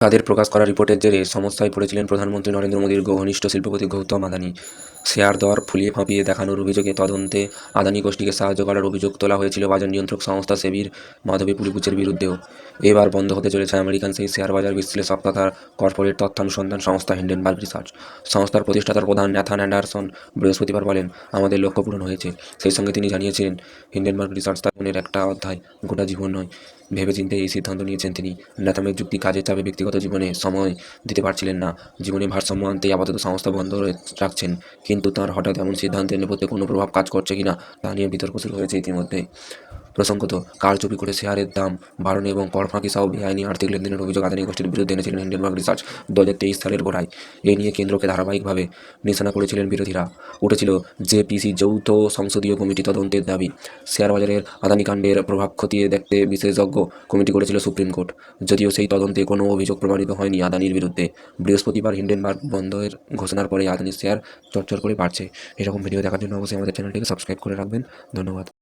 তাদের প্রকাশ করা রিপোর্টের জেরে সমস্যায় পড়েছিলেন প্রধানমন্ত্রী নরেন্দ্র মোদীর ঘনিষ্ঠ শিল্পপতি গৌতম আদানি। শেয়ার দর ফুলিয়ে ফাঁপিয়ে দেখানোর অভিযোগে তদন্তে আদানি গোষ্ঠীকে সাহায্য করার অভিযোগ তোলা হয়েছিল বাজার নিয়ন্ত্রক সংস্থা সেবির মাধবী পুলিপুচের বিরুদ্ধেও। এবার বন্ধ হতে চলেছে আমেরিকান সেই শেয়ার বাজার বিশ্লেষক তথা কর্পোরেট তথ্যানুসন্ধান সংস্থা হিন্ডেনবার্গ রিসার্চ। সংস্থার প্রতিষ্ঠাতার প্রধান ন্যাথান অ্যান্ডারসন বৃহস্পতিবার বলেন, আমাদের লক্ষ্য পূরণ হয়েছে। সেই সঙ্গে তিনি জানিয়েছিলেন, হিন্ডেনবার্গ রিসার্চ তার জীবনের একটা অধ্যায়, গোটা জীবন নয়। ভেবেচিন্তে এই সিদ্ধান্ত নিয়েছেন তিনি। ন্যাথামের যুক্তি কাজের চাপে ব্যক্তিগত জীবনে সময় দিতে পারছিলেন না। জীবনে ভারসাম্য আনতেই আপাতত সংস্থা বন্ধ রাখছেন কিন্তু তার হঠাৎ এমন সিদ্ধান্তের নেপথ্যে কোনো প্রভাব কাজ করছে কিনা তা নিয়ে বিতর্ক শুরু হয়েছে ইতিমধ্যেই। প্রসঙ্গত কারচুপি করে শেয়ারের দাম বাড়ানো এবং কর ফাঁকি সহ বেআইনি আর্থিক লেনদেনের অভিযোগ আদানি গোষ্ঠীর বিরুদ্ধে এনেছিলেন হিন্ডেনবার্গ রিসার্চ দু হাজার তেইশ সালের গোড়ায়। এ নিয়ে কেন্দ্রকে ধারাবাহিকভাবে নিশানা করেছিলেন বিরোধীরা। উঠেছিল জেপিসি যৌথ সংসদীয় কমিটি তদন্তের দাবি। শেয়ার বাজারের আদানি কাণ্ডের প্রভাব খতিয়ে দেখতে বিশেষজ্ঞ কমিটি করেছিল সুপ্রিম কোর্ট। যদিও সেই তদন্তে কোনো অভিযোগ প্রমাণিত হয়নি আদানির বিরুদ্ধে। বৃহস্পতিবার হিন্ডেনবার্গ বন্ধের ঘোষণার পরে আদানির শেয়ার চরচর করে বাড়ছে। এরকম ভিডিও দেখার জন্য অবশ্যই আমাদের চ্যানেলটিকে সাবস্ক্রাইব করে রাখবেন। ধন্যবাদ।